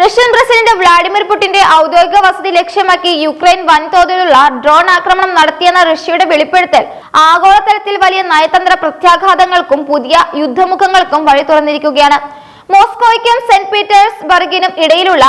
Russian president Vladimir പുടിന്റെ ഔദ്യോഗിക വസതി ലക്ഷ്യമാക്കി യുക്രൈൻ വൻതോതിലുള്ള ഡ്രോൺ ആക്രമണം നടത്തിയെന്ന റഷ്യയുടെ വെളിപ്പെടുത്തൽ ആഗോളതലത്തിൽ വലിയ നയതന്ത്ര പ്രത്യാഘാതങ്ങൾക്കും പുതിയ യുദ്ധമുഖങ്ങൾക്കും വഴി തുറന്നിരിക്കുകയാണ് മോസ്കോയ്ക്കും സെന്റ് പീറ്റേഴ്സ്ബർഗിനും ഇടയിലുള്ള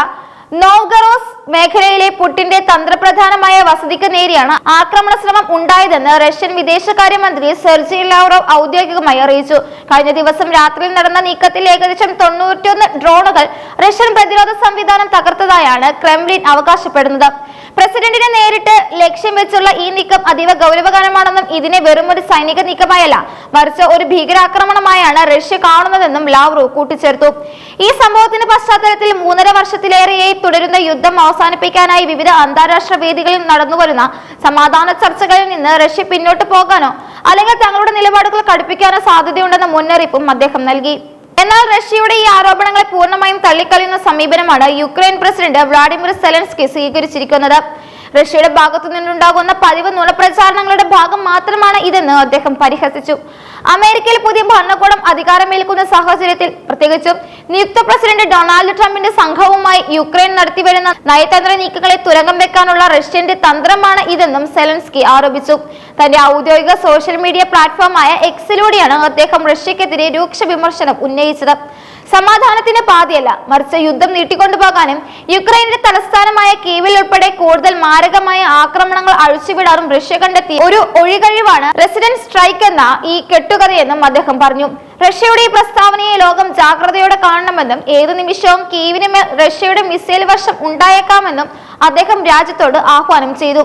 നോവ്ഗറോസ് മേഖലയിലെ പുട്ടിന്റെ തന്ത്രപ്രധാനമായ വസതിക്ക് നേരെയാണ് ആക്രമണ ശ്രമം ഉണ്ടായതെന്ന് റഷ്യൻ വിദേശകാര്യമന്ത്രി സെർജി ലാവ്റോവ് ഔദ്യോഗികമായി അറിയിച്ചു. കഴിഞ്ഞ ദിവസം രാത്രിയിൽ നടന്ന നീക്കത്തിൽ ഏകദേശം തൊണ്ണൂറ്റിയൊന്ന് ഡ്രോണുകൾ റഷ്യൻ പ്രതിരോധ സംവിധാനം തകർത്തതായാണ് ക്രെംലിൻ അവകാശപ്പെടുന്നത്. പ്രസിഡന്റിനെ നേരിട്ട് ലക്ഷ്യം വെച്ചുള്ള ഈ നീക്കം അതീവ ഗൗരവകരമാണെന്നും ഇതിനെ വെറും ഒരു സൈനിക നീക്കമായല്ല മറിച്ച് ഒരു ഭീകരാക്രമണമായാണ് റഷ്യ കാണുന്നതെന്നും ലാവ്റോ കൂട്ടിച്ചേർത്തു. ഈ സംഭവത്തിന്റെ പശ്ചാത്തലത്തിൽ മൂന്നര വർഷത്തിലേറെയായി തുടരുന്ന യുദ്ധം അവസാനിപ്പിക്കാനായി വിവിധ അന്താരാഷ്ട്ര വേദികളിൽ നടന്നുവരുന്ന സമാധാന ചർച്ചകളിൽ നിന്ന് റഷ്യ പിന്നോട്ട് പോകാനോ അല്ലെങ്കിൽ തങ്ങളുടെ നിലപാടുകൾ കടുപ്പിക്കാനോ സാധ്യതയുണ്ടെന്ന മുന്നറിയിപ്പും അദ്ദേഹം നൽകി. എന്നാൽ റഷ്യയുടെ ഈ ആരോപണങ്ങളെ പൂർണമായും തള്ളിക്കളയുന്ന സമീപനമാണ് യുക്രൈൻ പ്രസിഡന്റ് വ്ളാഡിമിർ സെലൻസ്കി സ്വീകരിച്ചിരിക്കുന്നത്. റഷ്യയുടെ ഭാഗത്തു നിന്നുണ്ടാകുന്ന പതിവ് നുണപ്രചാരണങ്ങളുടെ ഭാഗം മാത്രമാണ് ഇതെന്ന് അദ്ദേഹം പരിഹസിച്ചു. അമേരിക്കയിൽ പുതിയ ഭരണകൂടം അധികാരമേൽക്കുന്ന സാഹചര്യത്തിൽ പ്രത്യേകിച്ചും നിയുക്ത പ്രസിഡന്റ് ഡൊണാൾഡ് ട്രംപിന്റെ സംഘവുമായി യുക്രൈൻ നടത്തിവരുന്ന നയതന്ത്ര നീക്കങ്ങളെ തുരങ്കം വെക്കാനുള്ള റഷ്യന്റെ തന്ത്രമാണ് ഇതെന്നും സെലൻസ്കി ആരോപിച്ചു. തന്റെ ഔദ്യോഗിക സോഷ്യൽ മീഡിയ പ്ലാറ്റ്ഫോമായ എക്സിലൂടെയാണ് അദ്ദേഹം റഷ്യക്കെതിരെ രൂക്ഷ വിമർശനം ഉന്നയിച്ചത്. സമാധാനത്തിന്റെ പാതയല്ല. മറിച്ച് യുദ്ധം നീട്ടിക്കൊണ്ടുപോകാനും യുക്രൈനിന്റെ തലസ്ഥാനമായ കീവിൽ ഉൾപ്പെടെ കൂടുതൽ മാരകമായ ആക്രമണങ്ങൾ അഴിച്ചുവിടാറും റഷ്യ കണ്ടെത്തിയ ഒരു ഒഴികഴിവാണ് റെസിഡന്റ് സ്ട്രൈക്ക് എന്ന ഈ കെട്ടുകഥയെന്നും അദ്ദേഹം പറഞ്ഞു. റഷ്യയുടെ ഈ പ്രസ്താവനയെ ലോകം ജാഗ്രതയോടെ കാണണമെന്നും ഏതു നിമിഷവും കീവിന് റഷ്യയുടെ മിസൈൽ വർഷം ഉണ്ടായേക്കാമെന്നും അദ്ദേഹം രാജ്യത്തോട് ആഹ്വാനം ചെയ്തു.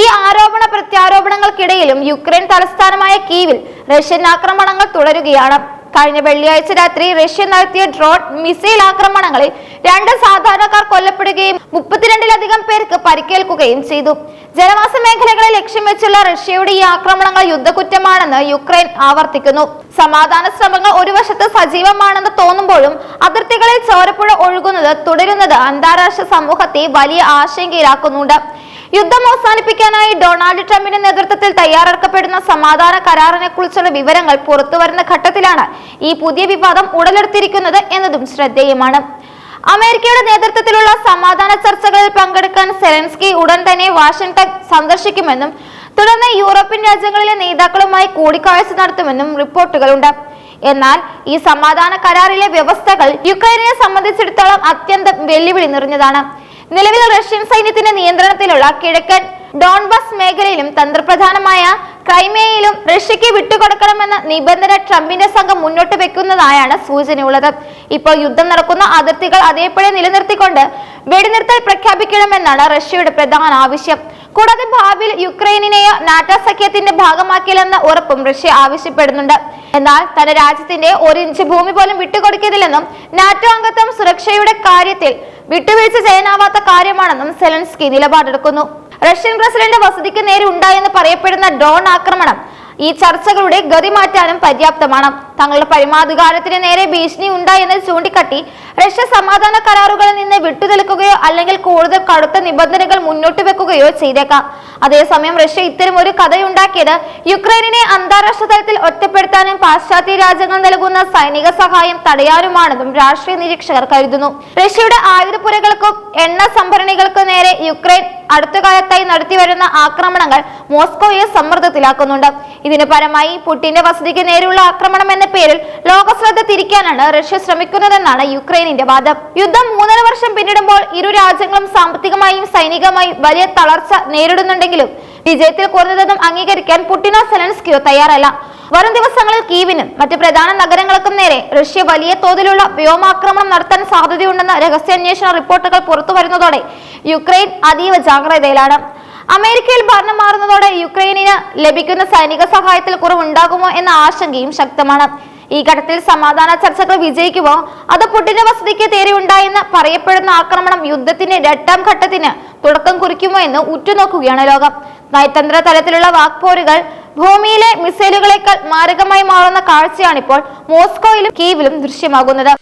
ഈ ആരോപണ പ്രത്യാരോപണങ്ങൾക്കിടയിലും യുക്രൈൻ തലസ്ഥാനമായ കീവിൽ റഷ്യൻ ആക്രമണങ്ങൾ തുടരുകയാണ്. കഴിഞ്ഞ വെള്ളിയാഴ്ച രാത്രി റഷ്യ നടത്തിയ ഡ്രോൺ മിസൈൽ ആക്രമണങ്ങളിൽ രണ്ട് സാധാരണക്കാർ കൊല്ലപ്പെടുകയും മുപ്പത്തിരണ്ടിലധികം പേർക്ക് പരിക്കേൽക്കുകയും ചെയ്തു. ജനവാസ മേഖലകളെ ലക്ഷ്യം വെച്ചുള്ള റഷ്യയുടെ ഈ ആക്രമണങ്ങൾ യുദ്ധക്കുറ്റമാണെന്ന് യുക്രൈൻ ആവർത്തിക്കുന്നു. സമാധാന ശ്രമങ്ങൾ ഒരു വശത്ത് സജീവമാണെന്ന് തോന്നുമ്പോഴും അതിർത്തികളിൽ ചോരപ്പുഴ ഒഴുകുന്നത് തുടരുന്നത് അന്താരാഷ്ട്ര സമൂഹത്തെ വലിയ ആശങ്കയിലാക്കുന്നുണ്ട്. യുദ്ധം അവസാനിപ്പിക്കാനായി ഡൊണാൾഡ് ട്രംപിന്റെ നേതൃത്വത്തിൽ തയ്യാറെടുക്കപ്പെടുന്ന സമാധാന കരാറിനെ കുറിച്ചുള്ള വിവരങ്ങൾ പുറത്തുവരുന്ന ഘട്ടത്തിലാണ് ഈ പുതിയ വിവാദം ഉടലെടുത്തിരിക്കുന്നത് എന്നതും ശ്രദ്ധേയമാണ്. അമേരിക്കയുടെ നേതൃത്വത്തിലുള്ള സമാധാന ചർച്ചകളിൽ പങ്കെടുക്കാൻ സെലൻസ്കി ഉടൻ തന്നെ വാഷിംഗ്ടൺ സന്ദർശിക്കുമെന്നും തുടർന്ന് യൂറോപ്യൻ രാജ്യങ്ങളിലെ നേതാക്കളുമായി കൂടിക്കാഴ്ച നടത്തുമെന്നും റിപ്പോർട്ടുകളുണ്ട്. എന്നാൽ ഈ സമാധാന കരാറിലെ വ്യവസ്ഥകൾ യുക്രൈനെ സംബന്ധിച്ചിടത്തോളം അത്യന്തം വെല്ലുവിളി നിറഞ്ഞതാണ്. നിലവിൽ റഷ്യൻ സൈന്യത്തിന്റെ നിയന്ത്രണത്തിലുള്ള കിഴക്കൻ ഡോൺബസ് മേഖലയിലും തന്ത്രപ്രധാനമായ ക്രൈമിയയിലും റഷ്യക്ക് വിട്ടുകൊടുക്കണമെന്ന നിബന്ധന ട്രംപിന്റെ സംഘം മുന്നോട്ട് വെക്കുന്നതായാണ് സൂചനയുള്ളത്. ഇപ്പോൾ യുദ്ധം നടക്കുന്ന അതിർത്തികൾ അതേപടി നിലനിർത്തിക്കൊണ്ട് വെടിനിർത്തൽ പ്രഖ്യാപിക്കണമെന്നാണ് റഷ്യയുടെ പ്രധാന ആവശ്യം. കൂടാതെ ഭാവിയിൽ യുക്രൈനെയോ നാറ്റോ സഖ്യത്തിന്റെ ഭാഗമാക്കില്ലെന്ന ഉറപ്പും റഷ്യ ആവശ്യപ്പെടുന്നുണ്ട്. എന്നാൽ തന്റെ രാജ്യത്തിന്റെ ഒരു ഇഞ്ച് ഭൂമി പോലും വിട്ടുകൊടുക്കില്ലെന്നും നാറ്റോ അംഗത്വം സുരക്ഷയുടെ കാര്യത്തിൽ വിട്ടുവീഴ്ച ചെയ്യാനാവാത്ത കാര്യമാണെന്നും സെലൻസ്കി നിലപാടെടുക്കുന്നു. റഷ്യൻ പ്രസിഡന്റ് വസതിക്ക് നേരെ ഉണ്ടായെന്ന് പറയപ്പെടുന്ന ഡ്രോൺ ആക്രമണം ഈ ചർച്ചകളുടെ ഗതി മാറ്റാനും പര്യാപ്തമാണ്. തങ്ങളുടെ പരമാധികാരത്തിന് നേരെ ഭീഷണി ഉണ്ടായി ഉണ്ടായെന്ന് ചൂണ്ടിക്കാട്ടി റഷ്യ സമാധാന കരാറുകളിൽ നിന്ന് വിട്ടുനിൽക്കുകയോ അല്ലെങ്കിൽ കൂടുതൽ കടുത്ത നിബന്ധനകൾ മുന്നോട്ട് വെക്കുകയോ ചെയ്തേക്കാം. അതേസമയം റഷ്യ ഇത്തരം ഒരു കഥയുണ്ടാക്കിയത് യുക്രൈനെ അന്താരാഷ്ട്ര തലത്തിൽ ഒറ്റപ്പെടുത്താനും പാശ്ചാത്യ രാജ്യങ്ങൾ നൽകുന്ന സൈനിക സഹായം തടയാനുമാണെന്നും രാഷ്ട്രീയ നിരീക്ഷകർ കരുതുന്നു. റഷ്യയുടെ ആയുധപ്പുരകൾക്കും എണ്ണ സംഭരണികൾക്കും നേരെ യുക്രൈൻ അടുത്ത കാലത്തായി നടത്തിവരുന്ന ആക്രമണങ്ങൾ മോസ്കോയെ സമ്മർദ്ദത്തിലാക്കുന്നുണ്ട്. ഇതിന് പരമായി പുടിന്റെ വസതിക്ക് നേരെയുള്ള ആക്രമണം എന്ന പേരിൽ ലോകശ്രദ്ധ തിരിക്കാനാണ് റഷ്യ ശ്രമിക്കുന്നതെന്നാണ് യുക്രൈനിന്റെ വാദം. യുദ്ധം മൂന്നര വർഷം പിന്നിടുമ്പോൾ ഇരു രാജ്യങ്ങളും സാമ്പത്തികമായും സൈനികമായും വലിയ തളർച്ച നേരിടുന്നുണ്ടെങ്കിലും വിജയത്തിൽ കുറഞ്ഞതൊന്നും അംഗീകരിക്കാൻ പുട്ടിനോ സെലൻസ്കിയോ തയ്യാറല്ല. വരും ദിവസങ്ങളിൽ കീവിനും മറ്റ് പ്രധാന നഗരങ്ങൾക്കും നേരെ റഷ്യ വലിയ തോതിലുള്ള വ്യോമാക്രമണം നടത്താൻ സാധ്യതയുണ്ടെന്ന രഹസ്യാന്വേഷണ റിപ്പോർട്ടുകൾ പുറത്തു വരുന്നതോടെ യുക്രൈൻ അതീവ ജാഗ്രതയിലാണ്. അമേരിക്കയിൽ ഭരണം മാറുന്നതോടെ യുക്രൈനിന് ലഭിക്കുന്ന സൈനിക സഹായത്തിൽ കുറവുണ്ടാകുമോ എന്ന ആശങ്കയും ശക്തമാണ്. ഈ ഘട്ടത്തിൽ സമാധാന ചർച്ചകൾ വിജയിക്കുമോ അത് പുടിന്റെ വസതിക്ക് തേരെയുണ്ടായെന്ന് പറയപ്പെടുന്ന ആക്രമണം യുദ്ധത്തിന്റെ രണ്ടാം ഘട്ടത്തിന് തുടക്കം കുറിക്കുമോ എന്ന് ഉറ്റുനോക്കുകയാണ് ലോകം. നയതന്ത്ര തലത്തിലുള്ള വാക്പോരുകൾ ഭൂമിയിലെ മിസൈലുകളേക്കാൾ മാരകമായി മാറുന്ന കാഴ്ചയാണിപ്പോൾ മോസ്കോയിലും കീവിലും ദൃശ്യമാകുന്നത്.